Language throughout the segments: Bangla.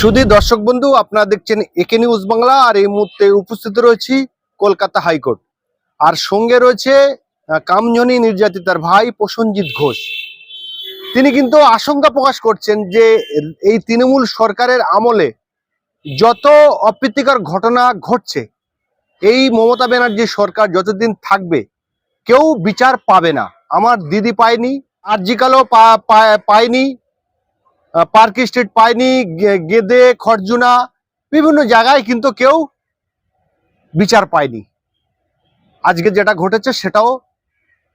শুধু দর্শক বন্ধু, আপনারা দেখছেন একে নিউজ বাংলা, আর এই মুহূর্তে উপস্থিত রয়েছি কলকাতা হাইকোর্ট। আর সঙ্গে রয়েছে কামজনী নির্যাতিতার ভাই প্রসঞ্জিৎ ঘোষ। তিনি কিন্তু আশঙ্কা প্রকাশ করছেন যে এই তৃণমূল সরকারের আমলে যত অপ্রীতিকর ঘটনা ঘটছে, এই মমতা ব্যানার্জি সরকার যতদিন থাকবে, কেউ বিচার পাবে না। আমার দিদি পায়নি, আরজিকালও পায়নি পার্ক স্ট্রিট পায়নি গেদে, খরজুনা, বিভিন্ন জায়গায় কিন্তু কেউ বিচার পায়নি। আজকে যেটা ঘটেছে সেটাও,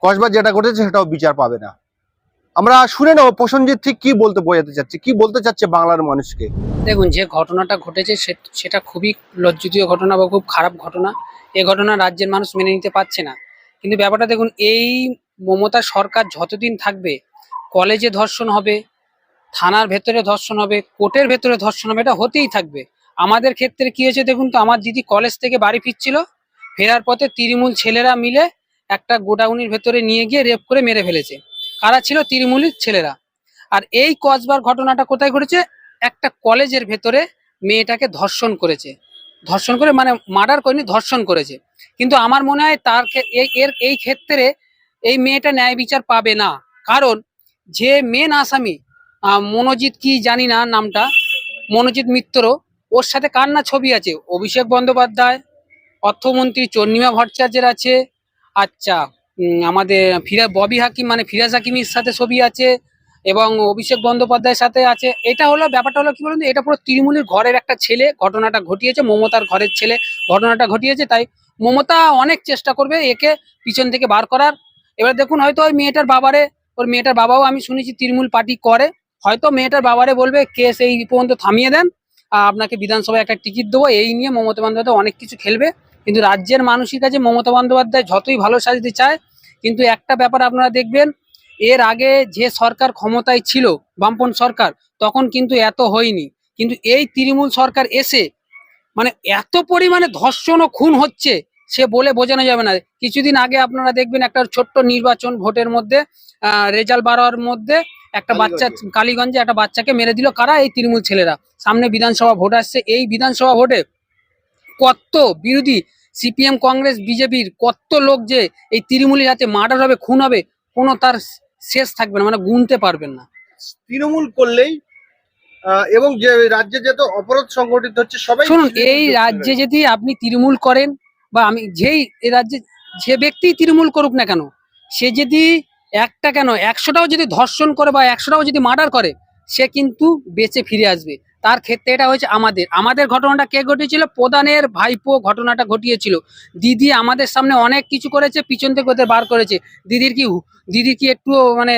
কসবা যেটা ঘটেছে সেটাও বিচার পাবে না। আমরা শুনে নেব প্রসঞ্জিৎ ঠিক কি বলতে বোঝাতে চাচ্ছে, কি বলতে চাচ্ছে বাংলার মানুষকে? দেখুন, যে ঘটনাটা ঘটেছে সেটা খুবই লজ্জিতীয় ঘটনা বা খুব খারাপ ঘটনা। এ ঘটনা রাজ্যের মানুষ মেনে নিতে পারছে না। কিন্তু ব্যাপারটা দেখুন, এই মমতা সরকার যতদিন থাকবে, কলেজে ধর্ষণ হবে থানার ভেতরে ধর্ষণ হবে, কোর্টের ভেতরে ধর্ষণ হবে, এটা হতেই থাকবে। আমাদের ক্ষেত্রে কি হয়েছে দেখুন তো, আমার দিদি কলেজ থেকে বাড়ি ফিরছিল, ফেরার পথে তৃণমূল ছেলেরা মিলে একটা গোডাউনের ভেতরে নিয়ে গিয়ে রেপ করে মেরে ফেলেছে। কারা ছিল? তৃণমূলের ছেলেরা। আর এই কসবার ঘটনাটা কোথায় ঘটেছে? একটা কলেজের ভেতরে মেয়েটাকে ধর্ষণ করেছে। ধর্ষণ করে মানে মার্ডার করেনি, ধর্ষণ করেছে। কিন্তু আমার মনে হয় তার এর এই ক্ষেত্রে এই মেয়েটা ন্যায় বিচার পাবে না। কারণ যে মেন আসামি মনোজিৎ কি জানি না নামটা। মনোজিৎ মিত্র। ওর সাথে কার না ছবি আছে? অভিষেক বন্দ্যোপাধ্যায়, অর্থমন্ত্রী চন্দ্রিমা ভট্টাচার্যের আছে। আচ্ছা আমাদের ফিরা, ববি হাকিম মানে ফিরাজ হাকিমের সাথে ছবি আছে এবং অভিষেক বন্দ্যোপাধ্যায়ের সাথে আছে। এটা হলো, ব্যাপারটা হলো কি বলুন এটা পুরো তৃণমূলের ঘরের একটা ছেলে, ঘটনাটা ঘটিয়েছে, মমতার ঘরের ছেলে, ঘটনাটা ঘটিয়েছে, তাই মমতা অনেক চেষ্টা করবে একে পিছন থেকে বার করার। এবার দেখুন, হয়তো ওই মেয়েটার বাবারে, ওর মেয়েটার বাবাও আমি শুনেছি তৃণমূল পার্টি করে। হয়তো মেয়েটার বাবারে বলবে কেস এই পর্যন্ত থামিয়ে দেন? আপনাকে বিধানসভায় একটা টিকিট দেবো, এই নিয়ে মমতা বন্দ্যোপাধ্যায় অনেক কিছু খেলবে। কিন্তু রাজ্যের মানুষের কাছে মমতা বন্দ্যোপাধ্যায় যতই ভালো সাজতে চায়, কিন্তু একটা ব্যাপার আপনারা দেখবেন, এর আগে যে সরকার ক্ষমতায় ছিল বামপন সরকার, তখন কিন্তু এত হয়নি। কিন্তু এই তৃণমূল সরকার এসে মানে এত পরিমাণে ধর্ষণ ও খুন হচ্ছে, সে বলে বোঝানো যাবে না। কিছুদিন আগে আপনারা দেখবেন একটা ছোট্ট নির্বাচন ভোটের মধ্যে রেজাল্ট বাড়ার মধ্যে একটা বাচ্চা কালীগঞ্জে একটা বাচ্চাকে মেরে দিল কারা? এই তৃণমূল ছেলেরা। সামনে বিধানসভা ভোট আসছে। এই বিধানসভা ভোটে কত বিরোধী সিপিএম কংগ্রেস বিজেপির কত লোক যে এই তৃণমূলের হাতে মার্ডার হবে খুন হবে কোনো তার শেষ থাকবে না মানে গুনতে পারবেন না। তৃণমূল করলেই এবং যে রাজ্যে যত অপরাধ সংগঠিত হচ্ছে সবাই শুনুন এই রাজ্যে যদি আপনি তৃণমূল করেন বা আমি যেই এই রাজ্যে যে ব্যক্তি তৃণমূল করুক না কেন সে যদি একটা কেন? একশোটাও যদি ধর্ষণ করে বা একশোটাও যদি মার্ডার করে, সে কিন্তু বেঁচে ফিরে আসবে। তার ক্ষেত্রে এটা হয়েছে আমাদের। আমাদের ঘটনাটা কে ঘটিয়েছিল? প্রধানের ভাইপো ঘটনাটা ঘটিয়েছিল। দিদি আমাদের সামনে অনেক কিছু করেছে, পিছন থেকে ওদের বার করেছে। দিদির কি দিদির কি একটু মানে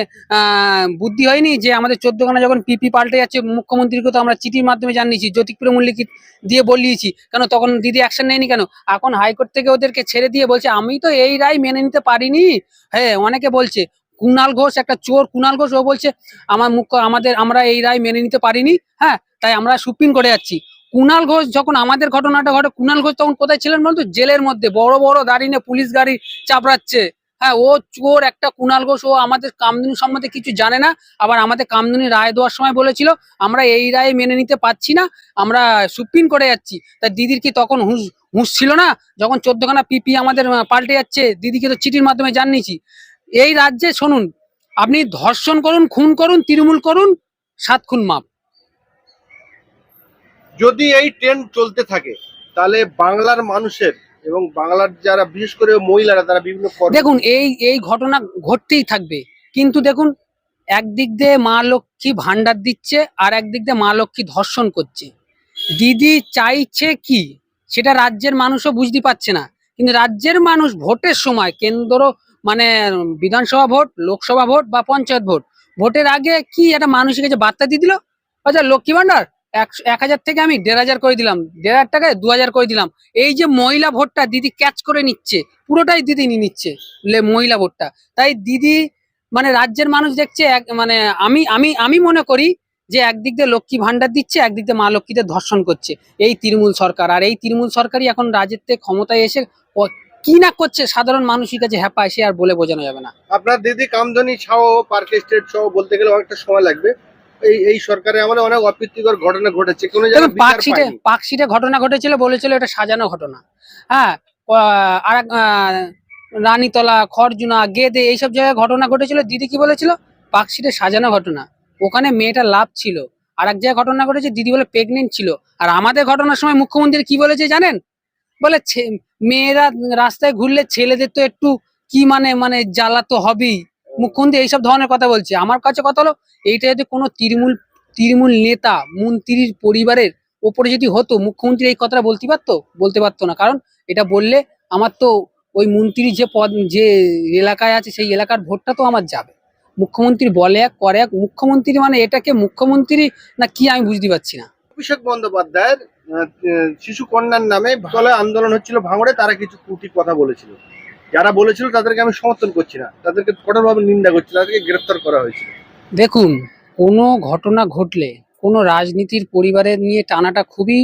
বুদ্ধি হয়নি যে আমাদের চোদ্দখানা যখন পিপি পাল্টে যাচ্ছে, মুখ্যমন্ত্রীকে তো আমরা চিঠির মাধ্যমে জানিয়েছি, জ্যোতিপ্রিয় মল্লিক দিয়ে বলিয়েছি। কেন? তখন দিদি অ্যাকশন নেয়নি কেন? এখন হাইকোর্ট থেকে ওদেরকে ছেড়ে দিয়ে বলছে, আমি তো এই রায় মেনে নিতে পারিনি। হ্যাঁ অনেকে বলছে কুণাল ঘোষ, একটা চোর কুণাল ঘোষ, ও বলছে, আমার মুখ্য আমাদের, আমরা এই রায় মেনে নিতে পারিনি হ্যাঁ তাই আমরা সুপ্রিম কোর্টে যাচ্ছি। কুণাল ঘোষ যখন আমাদের ঘটনাটা ঘটে কুণাল ঘোষ তখন কোথায় ছিলেন বলতো? জেলের মধ্যে, বড় বড় দাঁড়িয়ে নিয়ে পুলিশ গাড়ি চাপড়াচ্ছে। হ্যাঁ ও চোর, একটা কুণাল ঘোষ, ও আমাদের কামদুনি সম্বন্ধে কিছু জানে না, আবার আমাদের কামদুনি রায় দেওয়ার সময় বলেছিল, আমরা এই রায় মেনে নিতে পারছি না, আমরা সুপ্রিম কোর্টে যাচ্ছি। তা দিদির কি তখন হুঁশ হুঁশ ছিল না? যখন চোদ্দখানা পিপি আমাদের পাল্টে যাচ্ছে, দিদিকে তো চিঠির মাধ্যমে জানিয়েছি। এই রাজ্যে শুনুন আপনি ধর্ষণ করুন খুন করুন তৃণমূল করুন সাত খুন মাপ। যদি এই ট্রেন্ড চলতে থাকে তাহলে বাংলার মানুষের এবং বাংলার যারা বিশেষ করে মহিলারা তারা বিভিন্ন দেখুন এই এই ঘটনা ঘটতেই থাকবে। কিন্তু দেখুন একদিক দিয়ে মা লক্ষ্মী ভান্ডার দিচ্ছে আর একদিক দিয়ে মা লক্ষ্মী ধর্ষণ করছে। দিদি চাইছে কি? সেটা রাজ্যের মানুষও বুঝতে পারছে না। কিন্তু রাজ্যের মানুষ ভোটের সময় কেন্দ্র মানে বিধানসভা ভোট, লোকসভা ভোট বা পঞ্চায়েত ভোট। ভোটের আগে কি একটা মানুষের কাছে বার্তা দিয়ে দিল? আচ্ছা লক্ষ্মী ভান্ডার, এক হাজার থেকে আমি দেড় হাজার করে দিলাম, দেড় হাজার টাকায় দু হাজার করে দিলাম। এই যে মহিলা ভোটটা দিদি ক্যাচ করে নিচ্ছে, পুরোটাই দিদি নিয়ে নিচ্ছে মহিলা ভোটটা। তাই দিদি মানে রাজ্যের মানুষ দেখছে এক মানে আমি আমি আমি মনে করি যে একদিক দিয়ে লক্ষ্মী ভান্ডার দিচ্ছে, একদিক দিয়ে মা লক্ষ্মীদের ধর্ষণ করছে। এই তৃণমূল সরকার, আর এই তৃণমূল সরকারই এখন রাজ্যের থেকে ক্ষমতায় এসে কি না করছে সাধারণ মানুষের কাছে হ্যাপায় সে আর বলে বোঝানো যাবে না। আপনার দিদি কামধনি ছাও পার্ক স্টেট সহ বলতে গেলে অনেকটা সময় লাগবে। এই এই সরকারে আমাদের অনেক অপ্রীতিকর ঘটনা ঘটেছে। কোনো জায়গায় ঘটনা ঘটেছিল বলেছিল এটা সাজানো ঘটনা। হ্যাঁ আর রানীতলা খরজুনা গেদে এইসব জায়গায় ঘটনা ঘটেছিল। দিদি কি বলেছিল? পার্কশিটে সাজানো ঘটনা। ওখানে মেয়েটা লাভ ছিল। আর এক জায়গায় ঘটনা ঘটেছে দিদি বলে প্রেগনেন্ট ছিল। আর আমাদের ঘটনার সময় মুখ্যমন্ত্রী কি বলেছে জানেন? বলে মেয়েরা রাস্তায় ঘুরলে ছেলেদের তো একটু কি মানে মানে জ্বালা তো হবেই। মুখ্যমন্ত্রী এইসব ধরনের কথা বলছে। আমার কাছে কথা হলো, এইটা যদি কোনো তৃণমূল তৃণমূল নেতা, মন্ত্রীর পরিবারের ওপরে যদি হতো মুখ্যমন্ত্রী এই কথাটা বলতে পারতো? বলতে পারতো না। কারণ এটা বললে আমার তো ওই মন্ত্রী যে পদ, যে এলাকায় আছে, সেই এলাকার ভোটটা তো আমার যাবে। মুখ্যমন্ত্রী বলে এক, করে এক। মুখ্যমন্ত্রী মানে এটাকে মুখ্যমন্ত্রী না কি আমি বুঝতে পারছি না। অভিষেক বন্দ্যোপাধ্যায়ের শিশু কন্যার নামে তলে আন্দোলন হচ্ছিল ভাঙড়ে, তারা কিছু কুটি কথা বলেছিল। যারা বলেছিল তাদেরকে আমি সমর্থন করছি না। তাদেরকে কঠোরভাবে নিন্দা করছি, তাদেরকে গ্রেফতার করা হয়েছিল। দেখুন, কোনো ঘটনা ঘটলে, কোনো রাজনীতির পরিবারের নিয়ে টানাটা খুবই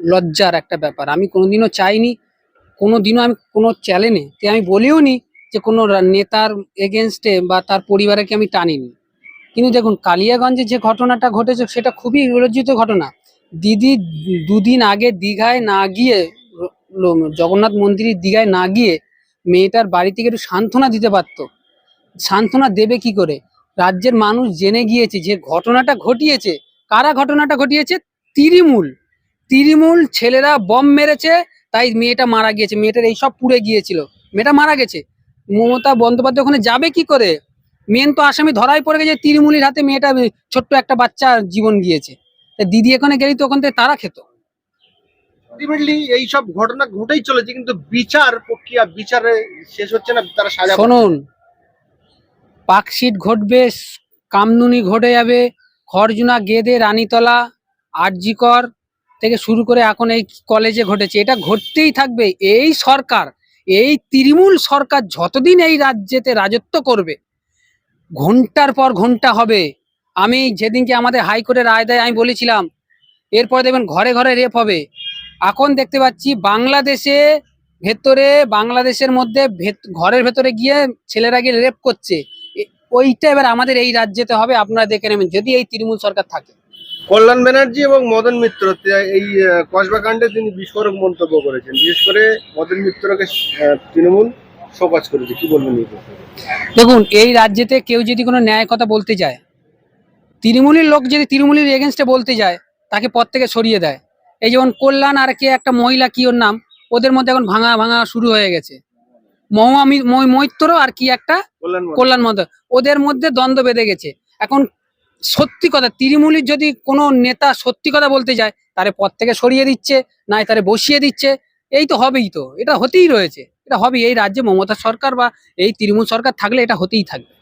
লজ্জার একটা ব্যাপার। আমি কোনোদিনও চাইনি, কোনোদিনও আমি কোনো চ্যালেঞ্জে তে আমি বলিও নি যে কোনো নেতার এগেনস্টে বা তার পরিবারকে আমি টানিনি। কিন্তু দেখুন, কালিয়াগঞ্জে যে ঘটনাটা ঘটেছে, সেটা খুবই লজ্জিত ঘটনা। দিদি দুদিন আগে দীঘায় না গিয়ে জগন্নাথ মন্দিরের দীঘায় না গিয়ে মেয়েটার বাড়ি থেকে একটু সান্ত্বনা দিতে পারতো। সান্ত্বনা দেবে কি করে? রাজ্যের মানুষ জেনে গিয়েছে যে ঘটনাটা ঘটিয়েছে। কারা ঘটনাটা ঘটিয়েছে? তৃণমূল তৃণমূল ছেলেরা বম মেরেছে, তাই মেয়েটা মারা গিয়েছে। মেয়েটার এইসব পুড়ে গিয়েছিল। মেয়েটা মারা গেছে। মমতা বন্দ্যোপাধ্যায় ওখানে যাবে কি করে? মেন তো আসামি ধরাই পড়ে গেছে। তৃণমূলের হাতে মেয়েটা ছোট্ট একটা বাচ্চা জীবন গিয়েছে। দিদি এখানে গেলি তো ওখান থেকে তারা খেত। আলটিমেটলি এই সব ঘটনা ঘটেই চলেছে কিন্তু বিচার প্রক্রিয়া বিচারে শেষ হচ্ছে না তারা সাজা শুনুন পাকশিট ঘটবে কামনুনি ঘটে যাবে খরজুনা গেদে রানীতলা আরজিকর থেকে শুরু করে এখন এই কলেজে ঘটেছে। এটা ঘটতেই থাকবে। এই সরকার এই তৃণমূল সরকার যতদিন এই রাজ্যেতে রাজত্ব করবে ঘণ্টার পর ঘণ্টা হবে। আমি যেদিনকে আমাদের হাইকোর্টের রায় দেয় আমি বলেছিলাম এরপরে দেখবেন ঘরে ঘরে রেপ হবে। এখন দেখতে পাচ্ছি বাংলাদেশে ভেতরে বাংলাদেশের মধ্যে ঘরের ভেতরে গিয়ে ছেলেরা গিয়ে রেপ করছে। ওইটা এবার আমাদের এই রাজ্যেতে হবে আপনারা দেখে নেবেন যদি এই তৃণমূল সরকার থাকে। কল্যাণ ব্যানার্জি এবং মদন মিত্র এই কসবা কাণ্ডে তিনি বিস্ফোরক মন্তব্য করেছেন। বিশেষ করে মদন মিত্রকে তৃণমূল শোকজ করেছে। কি বলবেন দেখুন এই রাজ্যেতে কেউ যদি কোনো ন্যায় কথা বলতে যায় তৃণমূলের লোক যদি তৃণমূলের এগেনস্টে বলতে যায় তাকে পদ থেকে সরিয়ে দেয়। এই যেমন কল্যাণ আর কে একটা মহিলা কি ওর নাম? ওদের মধ্যে এখন ভাঙা ভাঙা শুরু হয়ে গেছে। মহুয়া মৈত্র আর কি একটা? কল্যাণ মন্ত্রী। ওদের মধ্যে দ্বন্দ্ব বেঁধে গেছে। এখন সত্যি কথা তৃণমূলের যদি কোনো নেতা সত্যি কথা বলতে যায় তারে পদ থেকে সরিয়ে দিচ্ছে নাই তারে বসিয়ে দিচ্ছে। এই তো হবেই তো। এটা হতেই রয়েছে। এটা হবে এই রাজ্যে মমতা সরকার বা এই তৃণমূল সরকার থাকলে এটা হতেই থাকবে।